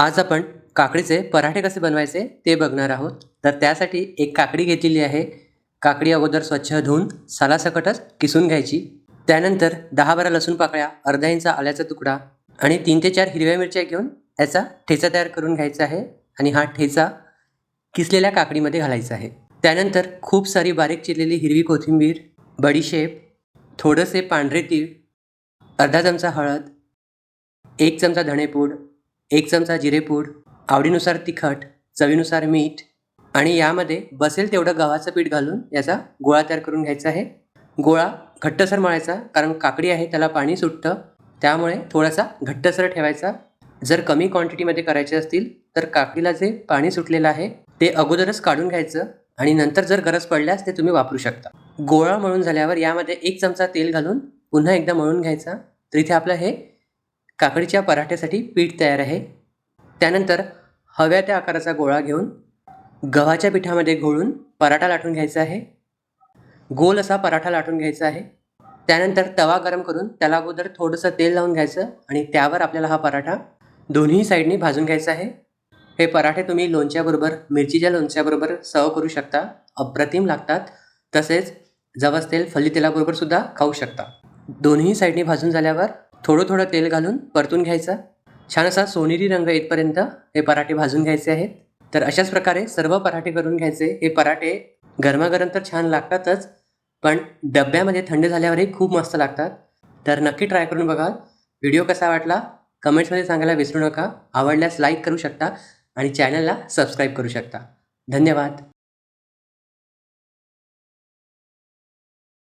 आज आपण काकडीचे पराठे कसे बनवायचे ते बघणार आहोत. तर त्यासाठी एक काकडी घेतलेली आहे. काकडी अगोदर स्वच्छ धुवून सालासकटच किसून घ्यायची. त्यानंतर दहा बारा लसूण पाकळ्या अर्धा इंच आल्याचा तुकडा आणि तीन ते चार हिरव्या मिरच्या घेऊन याचा ठेचा तयार करून घ्यायचा आहे आणि हा ठेचा किसलेल्या काकडीमध्ये घालायचा आहे. त्यानंतर खूप सारी बारीक चिरलेली हिरवी कोथिंबीर बडीशेप थोडंसे पांढरे तीळ अर्धा चमचा हळद एक चमचा धणेपूड एक चमचा जिरेपूड आवडीनुसार तिखट चवीनुसार मीठ आणि यामध्ये बसेल तेवढं गव्हाचं पीठ घालून याचा गोळा तयार करून घ्यायचा आहे. गोळा घट्टसर मळायचा कारण काकडी आहे त्याला पाणी सुटतं. त्यामुळे थोडासा घट्टसर ठेवायचा. जर कमी क्वांटिटीमध्ये करायचे असतील तर काकडीला जे पाणी सुटलेलं आहे ते अगोदरच काढून घ्यायचं आणि नंतर जर गरज पडल्यास ते तुम्ही वापरू शकता. गोळा मळून झाल्यावर यामध्ये एक चमचा तेल घालून पुन्हा एकदा मळून घ्यायचा. तर इथे आपलं हे काकडीच्या पराठ्यासाठी पीठ तयार आहे. त्यानंतर हव्या त्या आकाराचा गोळा घेऊन गव्हाच्या पिठामध्ये घोळून पराठा लाटून घ्यायचा आहे. गोल असा पराठा लाटून घ्यायचा आहे. त्यानंतर तवा गरम करून त्याला अगोदर थोडंसं तेल लावून घ्यायचं आणि त्यावर आपल्याला हा पराठा दोन्ही साईडनी भाजून घ्यायचा आहे. हे पराठे तुम्ही लोणच्याबरोबर मिरचीच्या लोणच्याबरोबर सर्व करू शकता. अप्रतिम लागतात. तसेच जवस तेल फल्ली तेलाबरोबर सुद्धा खाऊ शकता. दोन्ही साईडनी भाजून झाल्यावर थोडं थोडं तेल घालून परतून घ्यायचं. छान असा सोनेरी रंग येतपर्यंत हे पराठे भाजून घ्यायचे आहेत. तर अशाच प्रकारे सर्व पराठे करून घ्यायचे. हे पराठे गरमागरम तर छान लागतातच पण डब्यामध्ये थंड झाल्यावरही खूप मस्त लागतात. तर नक्की ट्राय करून बघा. व्हिडिओ कसा वाटला? कमेंट्समध्ये सांगायला विसरू नका. आवडल्यास लाईक करू शकता आणि चॅनलला सबस्क्राईब करू शकता. धन्यवाद.